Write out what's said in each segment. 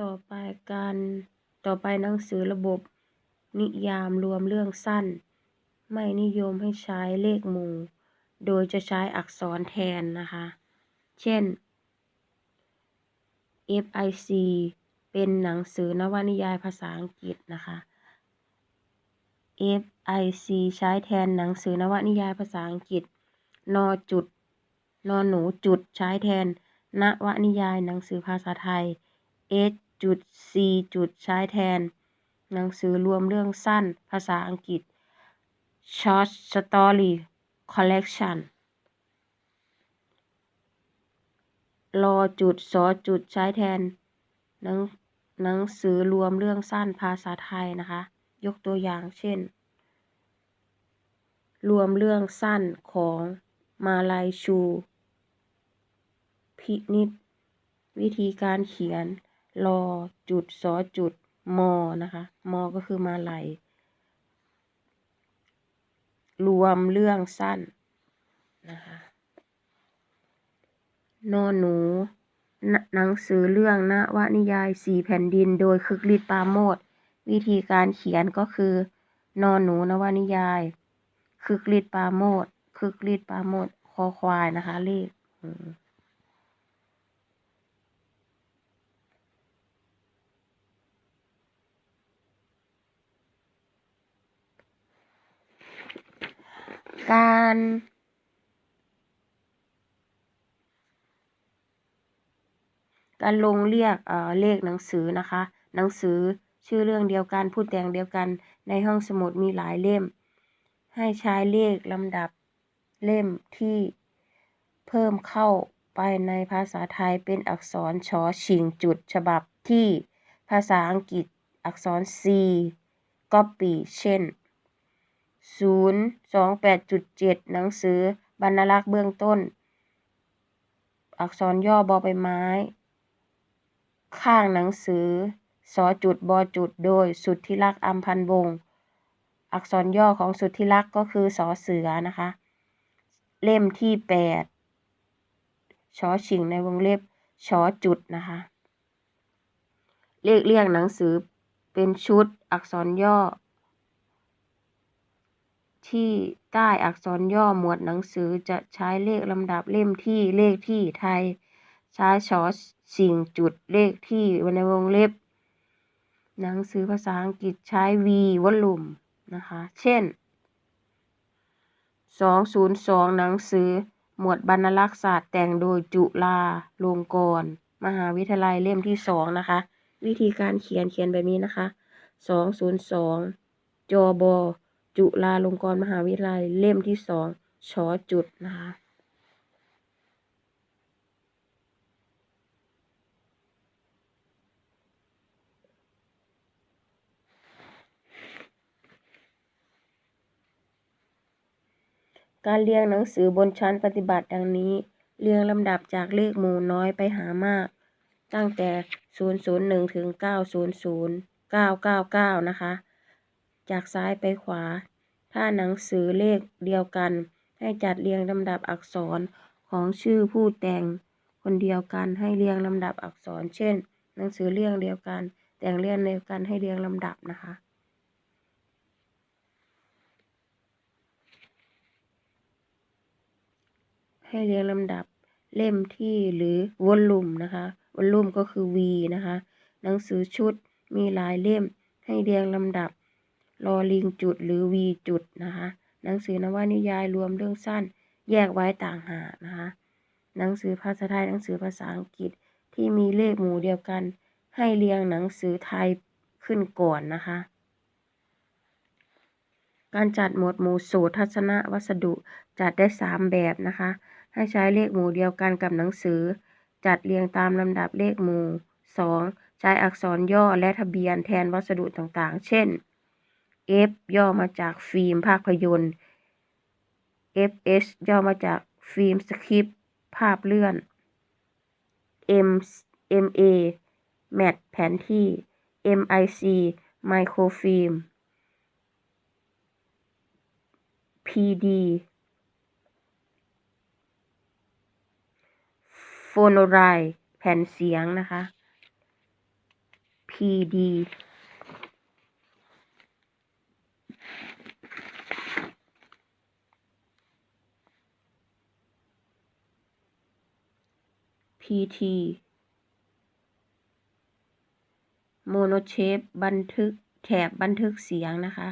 ต่อไปการต่อไปหนังสือระบบ นิยามรวมเรื่องสั้น ไม่นิยมให้ใช้เลขหมู่ โดยจะใช้อักษรแทนนะคะ เช่น FIC เป็นหนังสือนวนิยายภาษาอังกฤษนะคะ FIC ใช้แทนหนังสือนวนิยายภาษาอังกฤษนจุดนหนูจุดใช้แทนนวนิยายหนังสือภาษาไทย S จุด C จุดใช้แทน หนังสือรวมเรื่องสั้น ภาษาอังกฤษ Short Story Collection รอจุดสอจุดใช้แทน หนังหนังสือรวมเรื่องสั้นภาษาไทยนะคะ ยกตัวอย่างเช่น รวมเรื่องสั้นของมาลายชู พินิจวิธีการเขียน รอจุดสอจุดมอนะคะมอก็คือมาลายรวมเรื่องสั้นนะคะนอนหนู หนังสือเรื่องนวนิยายสี่แผ่นดินโดยคึกฤทธิ์ปาโมทวิธีการเขียนก็คือนอนหนูนวนิยาย คึกฤทธิ์ปาโมทคึกฤทธิ์ปาโมทคอควายนะคะเลข การการลงเรียกเอ่อเลขหนังสือนะคะ หนังสือชื่อเรื่องเดียวกันผู้แต่งเดียวกันในห้องสมุดมีหลายเล่ม ให้ใช้เลขลำดับเล่มที่เพิ่มเข้าไปในภาษาไทยเป็นอักษรชอชิงจุดฉบับที่ภาษาอังกฤษอักษร C copy เช่น 028.7 หนังสือบรรลักษ์เบื้องต้น อักษรย่อบอใบไม้ ข้างหนังสือสอจุดบอจุดโดยสุทธิรักษ์อัมพันวงศ์อักษรย่อของสุทธิรักษ์ก็คือสอเสือนะคะ เล่มที่แปดชอชิงในวงเล็บชอจุดนะคะเลขเรียกหนังสือเป็นชุดอักษรย่อ ที่ใต้อักษรย่อหมวดหนังสือจะใช้เลขลำดับเล่มที่ เลขที่ ไทย ใช้ชอสิ่งจุดเลขที่ในวงเล็บ หนังสือภาษาอังกฤษใช้ V วอลลุ่มนะคะ เช่น 202 หนังสือหมวดบรรลักษศาสตร์แต่งโดยจุฬาลงกรณ์มหาวิทยาลัยเล่มที่สองนะคะ วิธีการเขียนเขียนแบบนี้นะคะ 202 จอบ จุฬาลงกรณ์มหาวิทยาลัยเล่มที่สองชอจุดนะคะการเรียงหนังสือบนชั้นปฏิบัติดังนี้ เรียงลำดับจากเลขหมู่น้อยไปหามาก ตั้งแต่ 001 ถึง 900 999 นะคะ จากซ้ายไปขวา ถ้าหนังสือเลขเดียวกัน ให้จัดเรียงลำดับอักษรของชื่อผู้แต่งคนเดียวกันให้เรียงลำดับอักษร เช่น หนังสือเรียงเดียวกัน แต่งเรียงเดียวกันให้เรียงลำดับนะคะให้เรียงลำดับเล่มที่หรือวอลลุ่มนะคะวอลลุ่มก็คือ V นะคะ หนังสือชุดมีหลายเล่มให้เรียงลำดับ รอลิงจุดหรือ V จุดนะคะหนังสือนวนิยายรวมเรื่องสั้น แยกไว้ต่างหากนะคะหนังสือภาษาไทยหนังสือภาษาอังกฤษที่มีเลขหมู่เดียวกัน ให้เรียงหนังสือไทยขึ้นก่อนนะคะ การจัดหมวดหมู่สูตรทัศนวัสดุจัดได้ 3 แบบนะคะ ให้ใช้เลขหมู่เดียวกันกับหนังสือ จัดเรียงตามลำดับเลขหมู่ 2. ใช้อักษรย่อและทะเบียนแทนวัสดุต่างๆ เช่น F ย่อมาจากฟิล์มภาพยนตร์ FS ย่อมาจากฟิล์มสคริปต์ภาพเลื่อน M MA แมทแผนที่ MIC ไมโครฟิล์ม PD โฟโนไรแผ่นเสียงนะคะ PD PT โมโนเชฟบันทึกแถบบันทึกเสียงนะคะ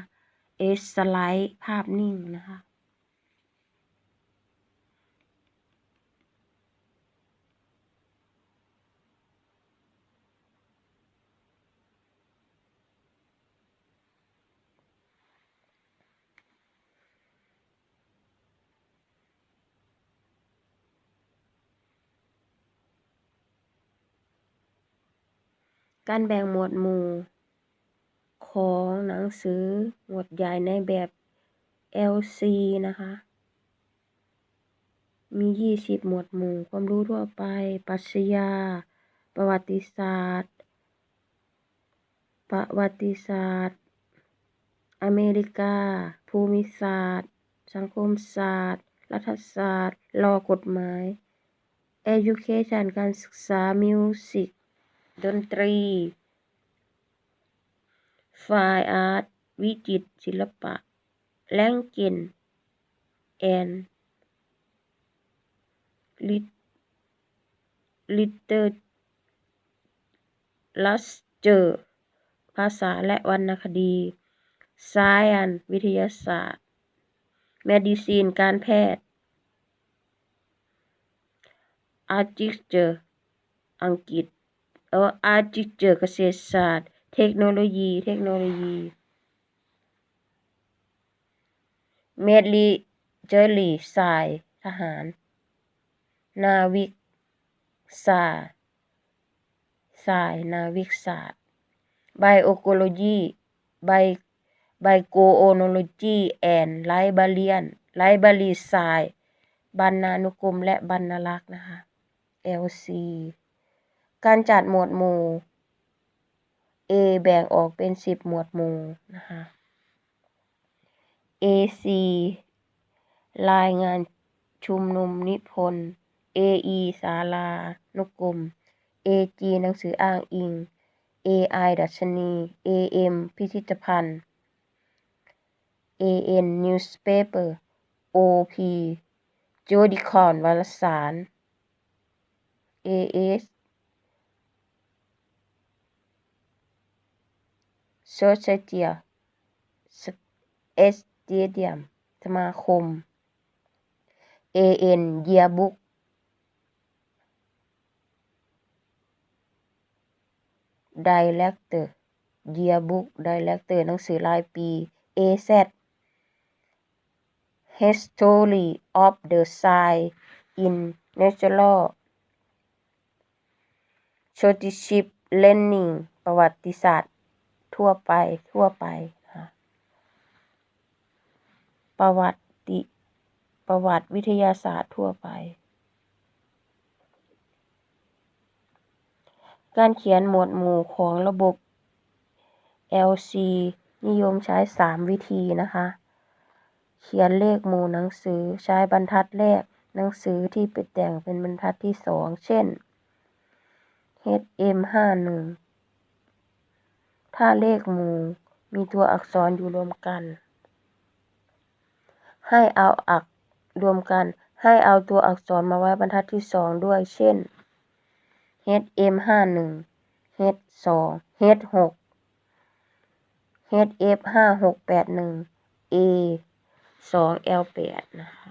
S สไลด์ภาพนิ่งนะคะ การแบ่งหมวดหมู่ของหนังสือหมวดใหญ่ในแบบ LC นะคะ มี 20 หมวดหมู่ ความรู้ทั่วไป ปรัชญา ประวัติศาสตร์ ประวัติศาสตร์ อเมริกา ภูมิศาสตร์ สังคมศาสตร์ รัฐศาสตร์ลอกฎหมาย Education การศึกษา Music ดนตรี ไฟอาร์ต วิจิตศิลปะ แลงเกนแอนลิตลิเตอร์ลัสเจอร์ภาษาและวรรณคดี science วิทยาศาสตร์แมดิซีนการแพทย์อาร์ติสเจอร์อังกฤษ เอ่อ Architecture เกษตรศาสตร์ เทคโนโลยี เทคโนโลยี Military สายทหาร นาวิกศาสตร์สายนาวิกศาสตร์ Biology Biogeonology and Librarian Library สายบรรณานุกรมและบรรณลักษ์นะคะ LC การจัดหมวดหมู่ A แบ่งออกเป็น 10 หมวดหมู่นะคะ AC รายงานชุมนุมนิพนธ์ AE ศาลานุกรม AG หนังสืออ้างอิง AI ดัชนี AM พิพิธภัณฑ์ AN Newspaper OP โจดิคอนวารสาร AS สโซเซเจียเอสเตียเดียมสมาคมเอเอ็นเยียบุกไดีเลกเตอร์เยียบุกไดีเลกเตอร์หนังสือรายปี AZ History of the Science in Natural s h o r t i s h i p Learning ประวัติศาสตร์ ทั่วไปทั่วไปนะประวัติ ประวัติวิทยาศาสตร์ทั่วไป การเขียนหมวดหมู่ของระบบ LC นิยมใช้ 3 วิธีนะคะ เขียนเลขหมู่หนังสือใช้บรรทัดแรกหนังสือที่ไปแต่งเป็นบรรทัดที่ 2 เช่น HM51 ถ้าเลขหมู่มีตัวอักษรอยู่รวมกัน ให้เอาอักรวมกัน ให้เอาตัวอักษรมาไว้บรรทัดที่2ด้วย เช่น HM51 H2 H6 HF5681 A 2 L8 นะคะ